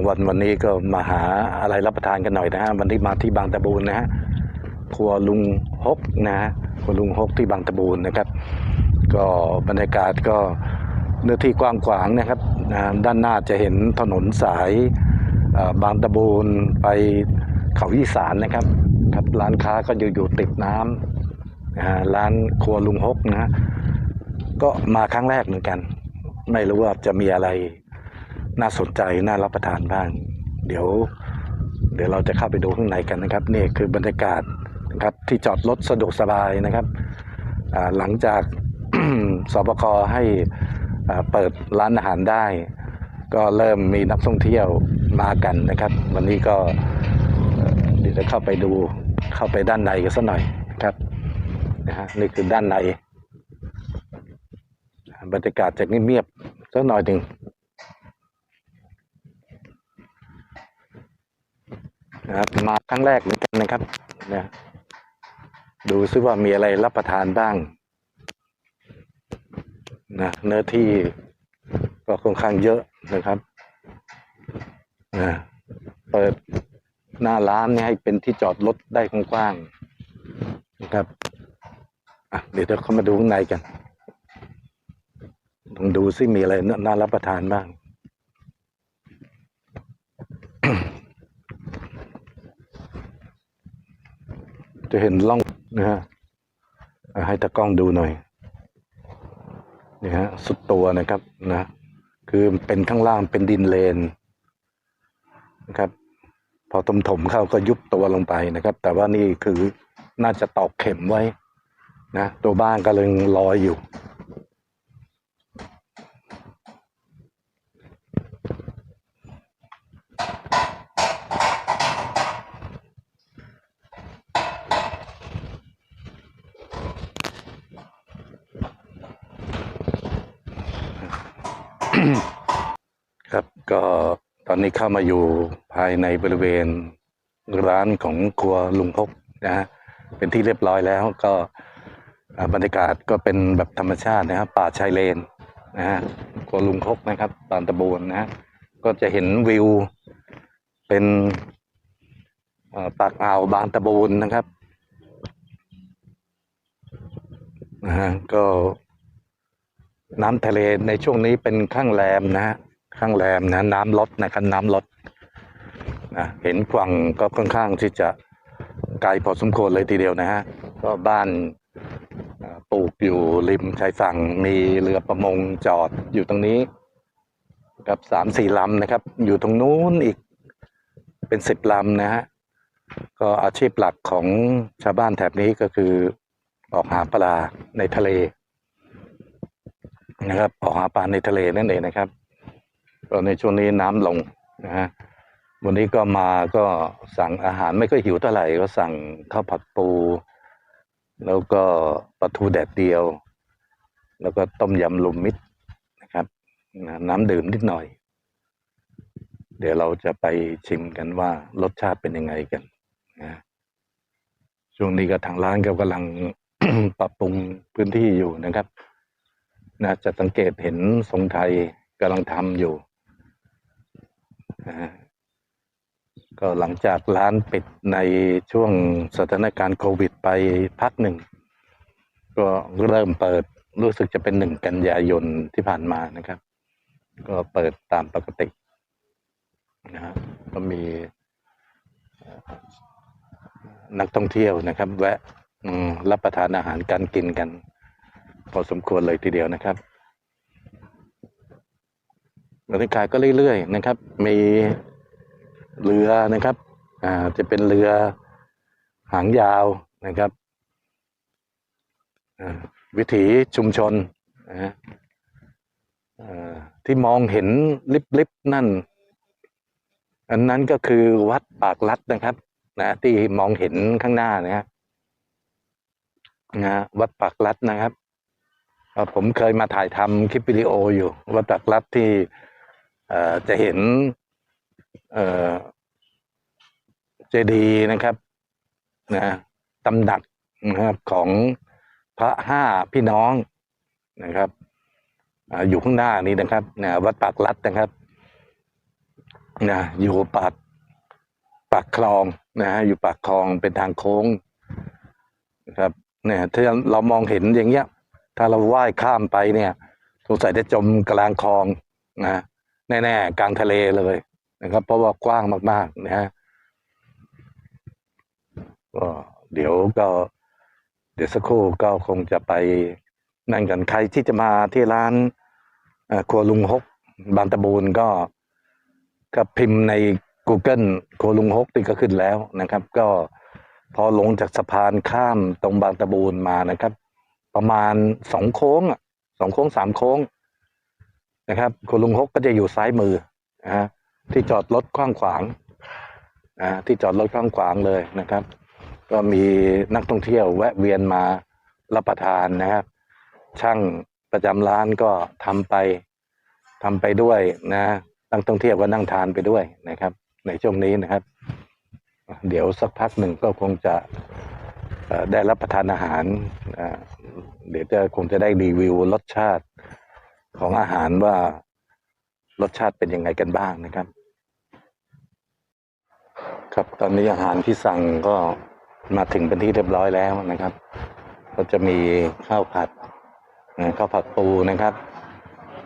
างวันวันนี้ก็มาหาอะไรรับประทานกันหน่อยนะฮะวันนี้มาที่บางตะบูนนะฮะครัวลุงฮกนะฮะครัวลุงฮกที่บางตะบูนนะครับ ก็บรรยากาศก็เนื้อที่กว้างขวางนะครับด้านหน้าจะเห็นถนนสายบางตะบูนไปเขายี่สานนะครับครับร้านค้าก็อยู่อยู่ติดน้ำร้านครัวลุงฮกนะฮะก็มาครั้งแรกเหมือนกัน ไม่รู้ว่าจะมีอะไร น่าสนใจน่ารับประทานบ้าง เดี๋ยว เดี๋ยวเราจะเข้าไปดูข้างในกันนะครับ นี่คือบรรยากาศนะครับที่จอดรถสะดวกสบายนะครับหลังจากสบคให้เปิดร้านอาหารได้ ก็เริ่มมีนักท่องเที่ยวมากันนะครับ วันนี้ก็เอ่อเดี๋ยวจะเข้าไปดูเข้าไปด้านในกันสักหน่อยครับนะฮะนี่คือด้านในบรรยากาศจะเงียบๆสักหน่อยหนึ่ง นะครับ มาครั้งแรกเหมือนกันนะครับนะดูซิว่ามีอะไรรับประทานบ้างนะเนื้อที่ก็ค่อนข้างเยอะนะครับนะเปิดหน้าร้านเนี่ยให้เป็นที่จอดรถได้กว้างๆนะครับอะเดี๋ยวเราเข้ามาดูข้างในกันลองดูซิมีอะไรน่ารับประทานบ้าง จะเห็นร่องนะฮะให้ตากล้องดูหน่อยนี่ฮะสุดตัวนะครับนะ คือเป็นข้างล่างเป็นดินเลนนะครับ พอถมถมเข้าก็ยุบตัวลงไปนะครับ แต่ว่านี่คือน่าจะตอกเข็มไว้ นะ ตัวบ้านก็เลยลอยอยู่ ครับก็ตอนนี้เข้ามาอยู่ภายในบริเวณร้านของครัวลุงพกนะฮะเป็นที่เรียบร้อยแล้วก็บรรยากาศก็เป็นแบบธรรมชาตินะครับป่าชายเลนนะฮะครัวลุงพกนะครับบางตะบูนนะฮะก็จะเห็นวิว เป็นปากอ่าวบางตะบูนนะครับนะฮะก็ น้ำทะเลในช่วงนี้เป็นข้างแรมนะฮะข้างแรมนะ น้ำลดนะครับน้ำลดนะเห็นฝั่งก็ค่อนข้างที่จะไกลพอสมควรเลยทีเดียวนะฮะก็บ้านปลูกอยู่ริมชายฝั่งมีเรือประมงจอดอยู่ตรงนี้ กับสามสี่ลำนะครับ อยู่ตรงนู้นอีกเป็นสิบลำนะฮะก็อาชีพหลักของชาวบ้านแถบนี้ก็คือออกหาปลาในทะเล นะครับออกหาปลาในทะเลนั่นเองนะครับก็ในช่วงนี้น้ำลงนะฮะวันนี้ก็มาก็สั่งอาหารไม่ค่อยหิวเท่าไหร่ก็สั่งข้าวผัดปู แล้วก็ปลาทูแดดเดียว แล้วก็ต้มยำลุมมิตรนะครับนะน้ำดื่มนิดหน่อย เดี๋ยวเราจะไปชิมกันว่ารสชาติเป็นยังไงกันนะช่วงนี้ก็ทางร้านก็กำลังปรับปรุงพื้นที่อยู่นะครับ นะจะสังเกตเห็นทรงไทยกำลังทำอยู่นะก็หลังจากร้านปิดในช่วงสถานการณ์โควิดไปพักหนึ่ง ก็เริ่มเปิดรู้สึกจะเป็นหนึ่งกันยายนที่ผ่านมานะครับ ก็เปิดตามปกตินะฮะก็มีนักท่องเที่ยวนะครับ แวะรับประทานอาหารการกินกัน พอสมควรเลยทีเดียวนะครับรรยากาศก็เรื่อยๆนะครับ มีเรือนะครับ อ่า จะเป็นเรือหางยาวนะครับวิถีชุมชนนะฮะที่มองเห็นลิบๆนั่น อันนั้นก็คือวัดปากลัดนะครับ นะ ที่มองเห็นข้างหน้านะฮะนะวัดปากลัดนะครับ ผมเคยมาถ่ายทำคลิปวิดีโออยู่วัดตักรัฐที่จะเห็นเจดีย์นะครับนะตำหนักนะครับของพระห้าพี่น้องนะครับออยู่ข้างหน้านี้นะครับนะวัดปากรัดนะครับนะอยู่ปากปากคลองนะฮะอยู่ปากคลองเป็นทางโค้งนะครับเนี่ยถ้าเรามองเห็นอย่างเงี้ย ถ้าเราว่ายข้ามไปเนี่ยสงสัยจะจมกลางคลองนะแน่ๆกลางทะเลเลยนะครับ เพราะว่ากว้างมากๆนะฮะก็เดี๋ยวก็ เดี๋ยวสักครู่ก็คงจะไปนั่งกันใครที่จะมาที่ร้านครัวลุงฮกบางตะบูนก็ก็พิมพ์ใน Google ครัวลุงฮกนี่ก็ขึ้นแล้วนะครับ ก็พอลงจากสะพานข้ามตรงบางตะบูนมานะครับ ประมาณสองโค้งอะสองโค้งสามโค้งนะครับครัวลุงฮกก็จะอยู่ซ้ายมือนะฮะที่จอดรถขว้างขวางอ่าที่จอดรถขว้างขวางเลยนะครับ ก็มีนักท่องเที่ยวแวะเวียนมารับประทานนะครับ ช่างประจำร้านก็ทำไปทำไปด้วยนะนักท่องเที่ยวก็นั่งทานไปด้วยนะครับ ในช่วงนี้นะครับ เดี๋ยวสักพักหนึ่งก็คงจะ ได้รับประทานอาหาร เดี๋ยวจะคงจะได้รีวิวรสชาติของอาหารว่ารสชาติเป็นยังไงกันบ้างนะครับ ครับตอนนี้อาหารที่สั่งก็มาถึงเป็นที่เรียบร้อยแล้วนะครับ ก็จะมีข้าวผัดข้าวผัดปูนะครับ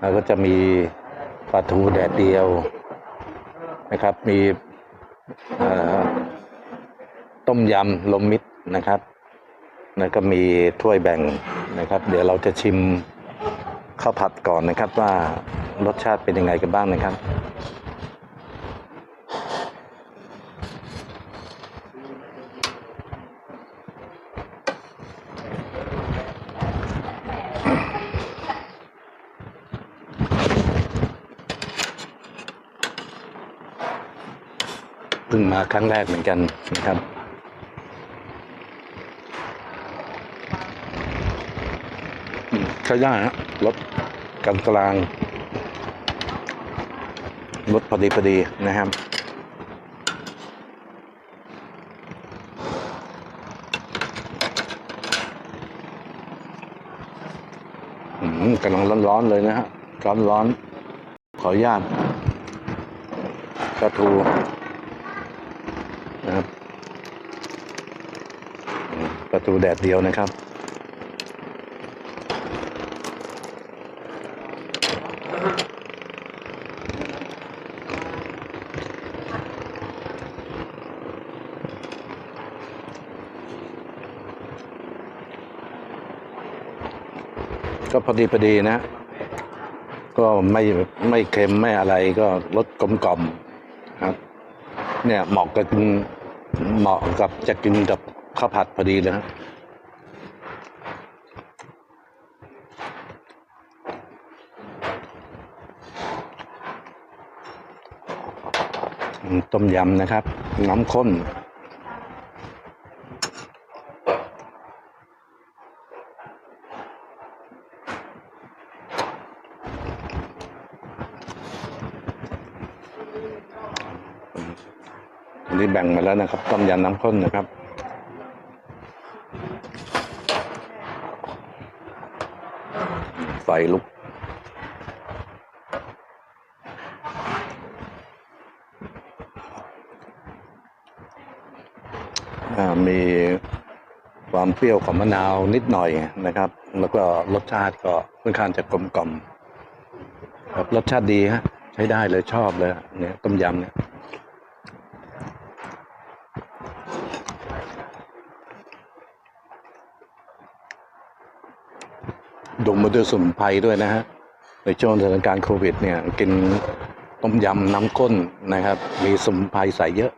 แล้วก็จะมีปลาทูแดดเดียวนะครับ มีต้มยำลมมิตรนะครับ แล้วก็มีถ้วยแบ่งนะครับ เดี๋ยวเราจะชิมข้าวผัดก่อนนะครับ ว่ารสชาติเป็นยังไงกันบ้างนะครับเพิ่งมาครั้งแรกเหมือนกันนะครับ อืม ใช้ได้ฮะรถกลางกลางรถพอดีพอดีนะครับอืมกำลังร้อนๆเลยนะฮะร้อนๆขออนุญาตกระทูนะครับประตูแดดเดียวนะครับ ก็พอดีพอดีนะ ก็ไม่ไม่เค็มไม่อะไรก็รสกลมกล่อมครับ เนี่ยเหมาะกับกินเหมาะกับจะกินกับข้าวผัดพอดีเลยฮะอืมต้มยำนะครับ น้ำข้น อั นี้แบ่งมาแล้วนะครับ ต้มยำน้ำข้นนะครับ ไฟลุก มีความเปรี้ยวของมะนาวนิดหน่อยนะครับ แล้วก็รสชาติก็ค่อนข้างจะกลมกล่อมครับรสชาติดีฮะใช้ได้เลยชอบเลยเนี่ยต้มยำเนี่ย ดมมาด้วยสมุนไพรด้วยนะฮะ ในช่วงสถานการณ์โควิดเนี่ย กินต้มยำน้ำข้นนะครับ มีสมุนไพรใส่เยอะ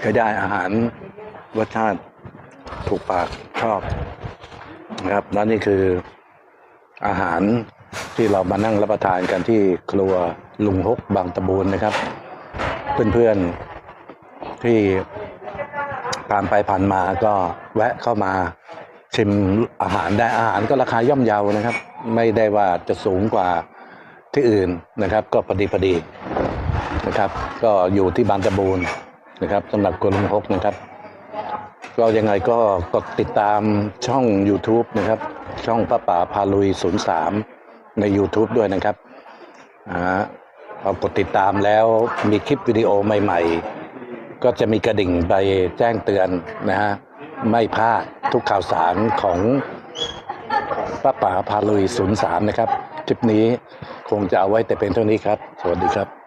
ใช้ได้อาหารรสชาติถูกปากชอบนะครับแล้วนี่คืออาหารที่เรามานั่งรับประทานกันที่ครัวลุงฮกบางตะบูนนะครับ เพื่อนๆที่ ผ่านไปผ่านมาก็แวะเข้ามาชิมอาหารได้อาหารก็ราคาย่อมเยานะครับ ไม่ได้ว่าจะสูงกว่าที่อื่นนะครับ ก็พอดีพอดีนะครับ ก็อยู่ที่บางตะบูนนะครับสำหรับกลุงฮกนะครับ ก็ยังไงก็กดติดตามช่อง YouTube นะครับ ช่องป้าป๋าพาลุย 03 ใน YouTube ด้วยนะครับอ่าพอกดติดตามแล้วมีคลิปวิดีโอใหม่ ๆ ก็จะมีกระดิ่งไปแจ้งเตือนนะฮะไม่พลาดทุกข่าวสารของป้าป๋าพาลุย 03 นะครับ คลิปนี้คงจะเอาไว้แต่เป็นเท่านี้ครับ สวัสดีครับ